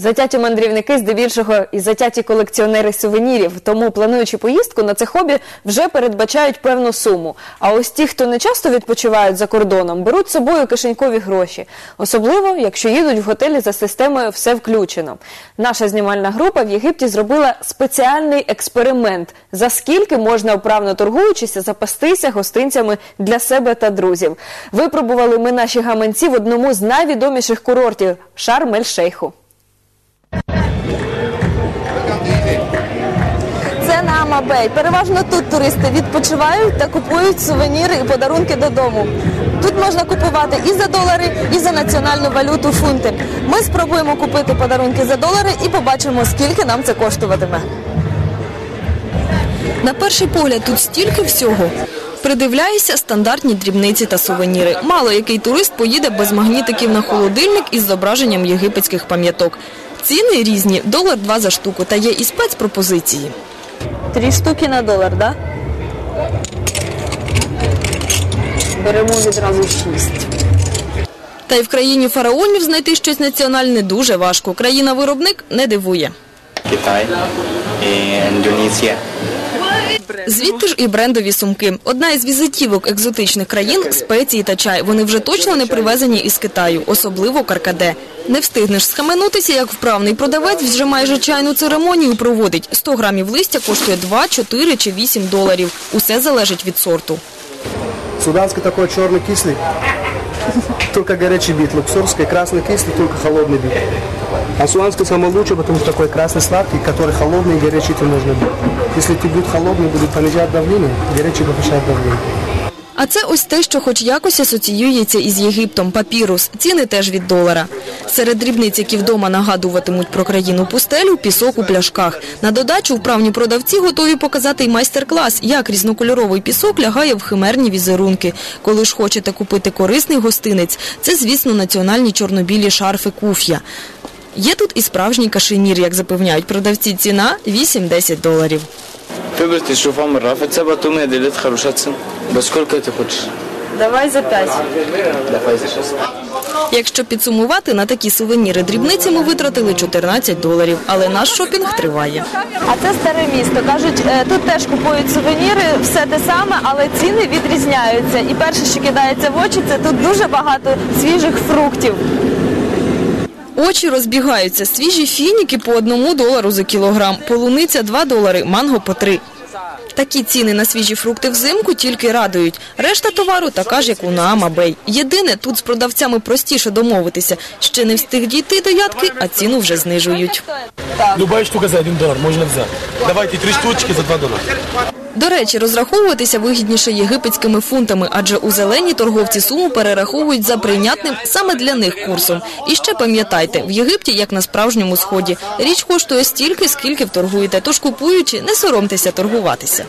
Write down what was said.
Затяті мандрівники здебільшого і затяті колекціонери сувенірів, тому плануючи поїздку на це хобі, вже передбачають певну суму. А ось ті, хто не часто відпочивають за кордоном, беруть з собою кишенькові гроші, особливо якщо їдуть в готелі за системою все включено. Наша знімальна група в Єгипті зробила спеціальний експеримент, за скільки можна вправно торгуючися запастися гостинцями для себе та друзів. Випробували ми наші гаманці в одному з найвідоміших курортів Шарм-ель-Шейху. Це. Переважно тут туристи відпочивають та купують сувеніри і подарунки додому. Тут можна купувати і за долари, і за національну валюту фунти. Ми спробуємо купити подарунки за долари і побачимо, скільки нам це коштуватиме. На перший погляд тут стільки всього. Придивляюся стандартні дрібниці та сувеніри. Мало який турист поїде без магнітиків на холодильник із зображенням єгипетських пам'яток. Ціни різні, долар два за штуку, та є і спецпропозиції. Три штуки на долар, да? Беремо відразу шість. Та й в країні фараонів знайти щось національне дуже важко. Країна-виробник не дивує. Китай і Індонезія. Звідти ж і брендові сумки. Одна із візитівок екзотичних країн – спеції та чай. Вони вже точно не привезені із Китаю, особливо каркаде. Не встигнеш схаменутися, як вправний продавець вже майже чайну церемонію проводить. 100 грамів листя коштує 2, 4 чи 8 доларів. Усе залежить від сорту. Суданский такой черный кислый, только горячий бит. Луксорский красный кислый, только холодный бит. А суанский самый лучший, потому что такой красный сладкий, который холодный и горячий тебе нужно бить. Если ты будет холодный, будет понижать давление, горячий повышает давление. А це ось те, що хоч якось асоціюється із Єгиптом – папірус. Ціни теж від долара. Серед дрібниць, які вдома нагадуватимуть про країну пустелю – пісок у пляшках. На додачу вправні продавці готові показати й майстер-клас, як різнокольоровий пісок лягає в химерні візерунки. Коли ж хочете купити корисний гостинець, це, звісно, національні чорнобілі шарфи куф'я. Є тут і справжній кашемір, як запевняють продавці. Ціна – 8-10 доларів. Вибрати тишуфа мрафа, це батуми ділять хороша ціна. Бо скільки ти хочеш? Давай за п'ять. Давай за щас. Якщо підсумувати, на такі сувеніри дрібниці ми витратили 14 доларів, але наш шопінг триває. А це старе місто. Кажуть, е, тут теж купують сувеніри, все те саме, але ціни відрізняються. І перше, що кидається в очі, це тут дуже багато свіжих фруктів. Очі розбігаються. Свіжі фініки по одному долару за кілограм, полуниця 2 долари, манго по 3. Такі ціни на свіжі фрукти взимку тільки радують. Решта товару така ж, як у Наамабей. Єдине, тут з продавцями простіше домовитися. Ще не встиг дійти до ядки, а ціну вже знижують. Любая штука за 1 доллар можна взяти. Давайте три штучки за 2 доллара. До речі, розраховуватися вигідніше єгипетськими фунтами, адже у зелені торговці суму перераховують за прийнятним саме для них курсом. І ще пам'ятайте, в Єгипті, як на справжньому сході, річ коштує стільки, скільки вторгуєте. Тож купуючи, не соромтеся торгуватися.